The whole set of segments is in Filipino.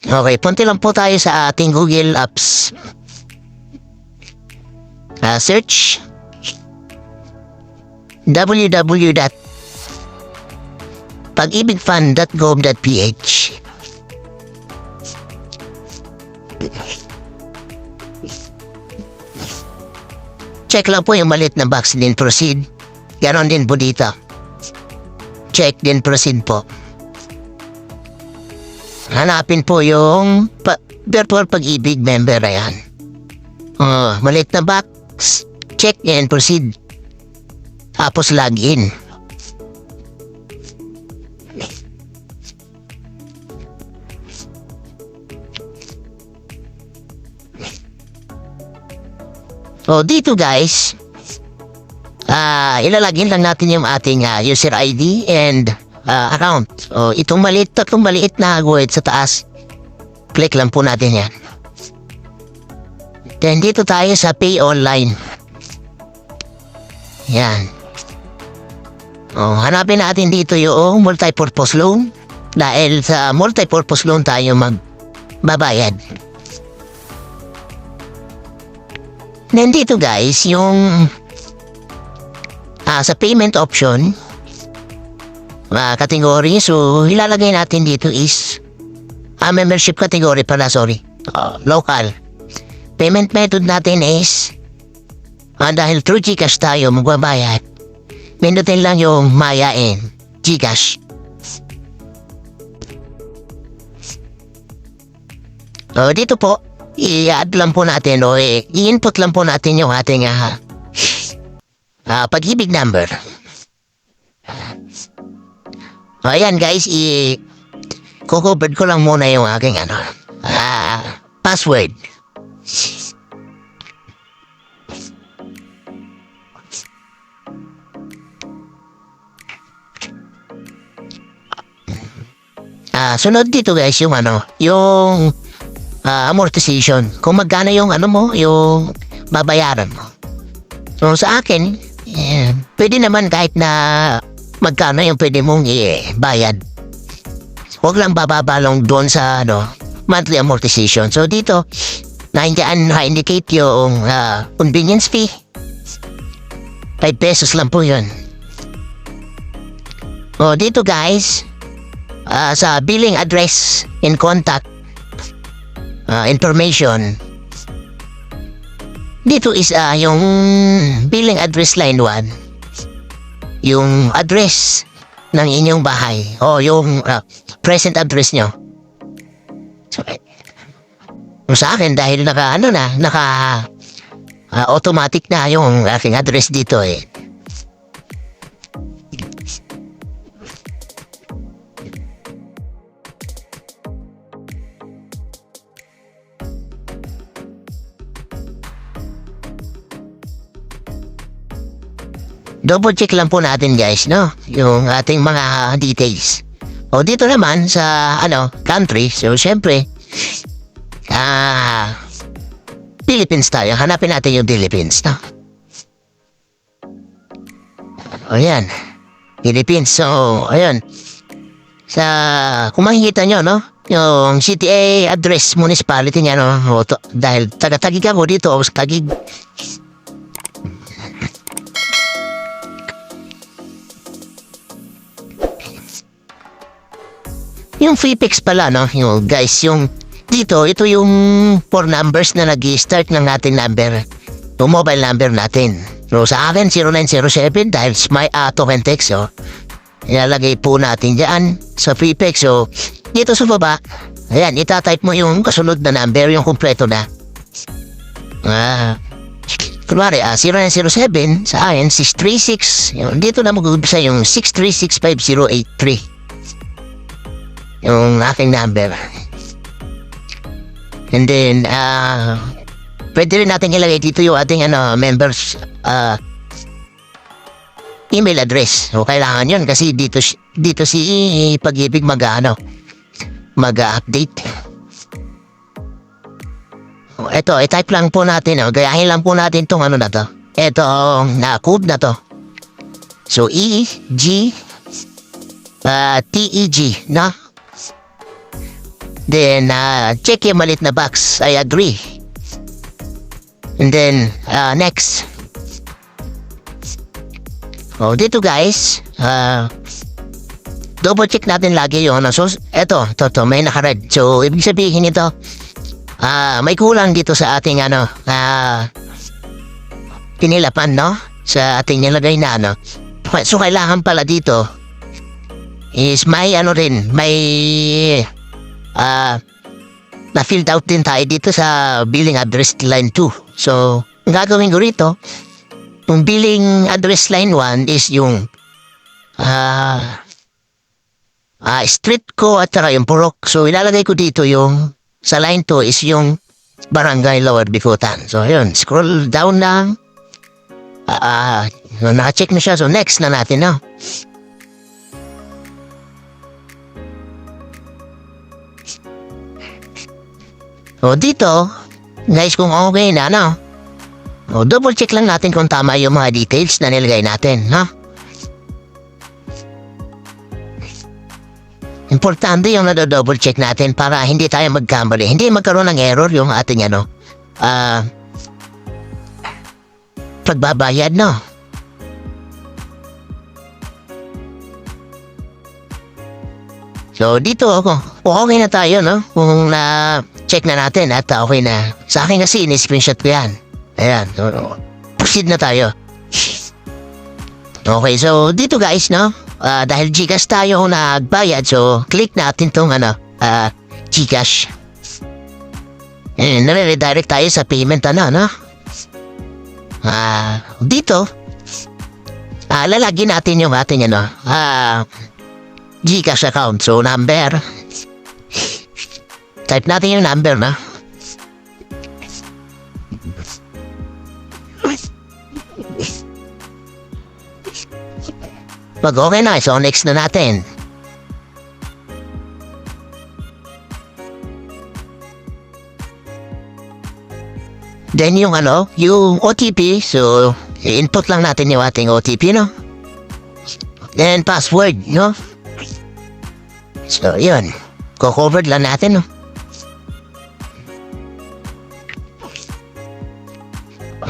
Okay, punti lang po tayo sa ating Google Apps. Ah, search www.pagibigfund.gov.ph Check lang po yung maliit na box din proceed. Ganon din po dito. Check din proceed po. Hanapin po yung pa virtual pag-ibig member ayan. Oh, maliit na box. Check and proceed. Tapos login. So dito guys, ah ilalagin lang natin yung ating ah, user ID and ah, account. So itong maliit, tatlong maliit na guhit sa taas. Click lang po natin yan. Then dito tayo sa pay online. Yan. Oh, hanapin natin dito yung multi-purpose loan. Dahil sa multi-purpose loan tayo magbabayad. Then dito guys, yung ah, sa payment option, ah, category, so ilalagay natin dito is ah, membership category pala, sorry. Ah, local. Payment method natin is ah, dahil through Gcash tayo magbabayad, pindutin lang yung mayain, Gcash. So, dito po, i-add lang po natin o i-input lang po natin yung ating ah, ah, pag-ibig number. O, ayan guys, i kukubad ko lang muna yung aking ano, ah, password. Ah, sunod dito guys yung ano, yung ah, amortization. Kung magkano yung ano mo, yung babayaran mo. So sa akin, eh, pwede naman kahit na magkano yung pwede mong i-bayad. Huwag lang bababa lang doon sa ano, monthly amortization. So dito, nandiyan na-indicate yung ah, convenience fee. 5 pesos lang po yun. O dito guys, ah, sa billing address and contact ah, information. Dito is ah, yung billing address line 1. Yung address ng inyong bahay o yung ah, present address nyo. So, eh, sa akin dahil naka ano na, naka ah, automatic na yung aking address dito eh. Double check lang po natin guys, no? Yung ating mga details. O dito naman sa ano, country, so syempre, ah, Philippines tayo. Hanapin natin yung Philippines, no? O yan. Philippines. So, ayun. Sa, kung makikita nyo, no? Yung CTA address municipality niya, no? O, to, dahil taga-tagig ako dito, o tagig. Yung Freepix pala, no? Yung guys, yung dito, ito yung four numbers na nag start ng ating number. Yung mobile number natin. So sa akin, 0907 dahil my auto and text, oh. Ilalagay po natin dyan sa Freepix. So, dito sa baba, ayan, itatype mo yung kasunod na number, yung kumpleto na. Ah, kunwari, ah, 0907 sa akin, 636. Yun, dito na mag-umpisa yung 6365083 yung aking number. And then, ah, pwede rin natin ilagay dito yung ating ano, members ah, email address. O kailangan yun kasi dito, dito si Pag-ibig mag ano, mag-update. O, Eto, i-type lang po natin. Oh. Gayahin lang po natin tong ano na to. Eto, na code na to. So, E, G, ah, T, E, G, na? Then, uh, check yung malit na box. I agree. And then, uh, next. Oh, dito guys, uh, double check natin lagi ano. So, eto, to, to, may naka-red. So, ibig sabihin ito, ah, may kulang dito sa ating ano, ah, pinilapan, no? Sa ating nilagay na ano. So, kailangan pala dito is may ano rin, may ah, na-filled out din tayo dito sa billing address line 2. So, ang gagawin ko rito, yung billing address line 1 is yung ah ah street ko at saka yung purok. So, ilalagay ko dito yung sa line 2 is yung barangay Lower Bikutan. So, yun. Scroll down lang. Ah, uh, naka-check na siya. So, next na natin, no? O, dito, guys, kung okay na, no? O, double check lang natin kung tama yung mga details na nilagay natin, no? Importante yung nado-double check natin para hindi tayo magkamali. Hindi magkaroon ng error yung ating ano, ah, pagbabayad, no? So, dito ako. Okay na tayo, no? Kung na-check na natin at okay na. Sa akin kasi, in-screenshot ko yan. Ayan. Proceed na tayo. Okay, so dito guys, no? Ah, dahil Gcash tayo nagbayad, so click natin tong ano, ah, Gcash. Eh, nare-redirect tayo sa payment ano, no? Ah, dito, ah, lalagyan natin yung ating ano, ah, Gcash account. So, number. Type natin yung number, no? Pag okay na, so next na natin. Then yung ano, yung OTP, so input lang natin yung ating OTP, no? Then password, no? So, yun. Ko-covered lang natin, no?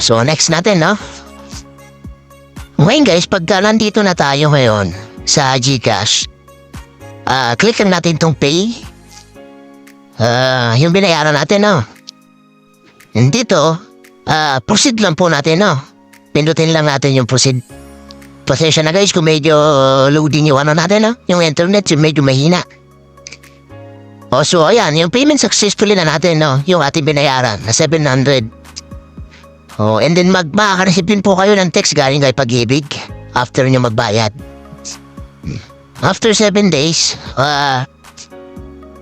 So, next natin, no? Ngayon guys, pagka nandito na tayo ngayon sa Gcash, ah click lang natin tong pay. Ah, yung binayaran natin, no? Dito, ah proceed lang po natin, no? Pindutin lang natin yung proceed. Pasensya na guys kung medyo loading yung ano natin, no? Yung internet, medyo mahina. O so, ayan, yung payment successfully na natin, no? Yung ating binayaran na 700. Oh, and then mag makaka-receive din po kayo ng text galing kay Pag-ibig after nyo magbayad. After 7 days, ah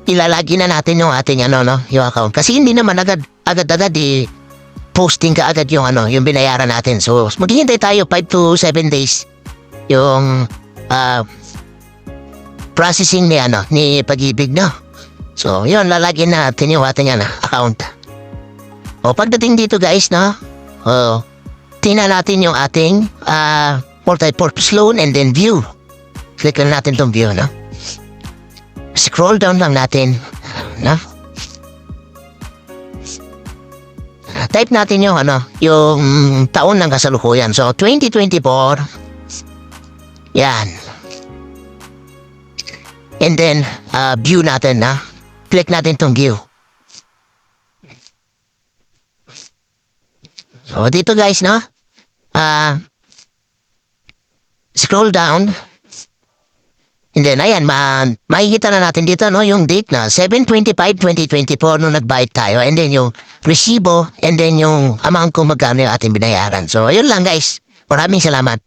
ilalagi na natin yung ating ano no, yung account. Kasi hindi naman agad agad agad di posting ka agad yung ano, yung binayaran natin. So, maghihintay tayo 5 to 7 days yung ah processing ni ano, ni Pag-ibig no. So, yun, lalagyan natin yung ating ano, account. O, pagdating dito guys, no, Oh, tingnan natin yung ating ah multi-purpose loan and then view. Click lang natin tong view, no? Scroll down lang natin, no? Type natin yung ano, yung taon ng kasalukuyan. So, 2024. Yan. And then, ah, view natin, na. Click natin tong view. So, dito guys, no? Ah, scroll down. And then, ayan, ma makikita na natin dito, no? Yung date na 7-25-2024 nung nagbayad tayo. And then, yung resibo. And then, yung amount kung magkano yung ating binayaran. So, ayun lang, guys. Maraming salamat.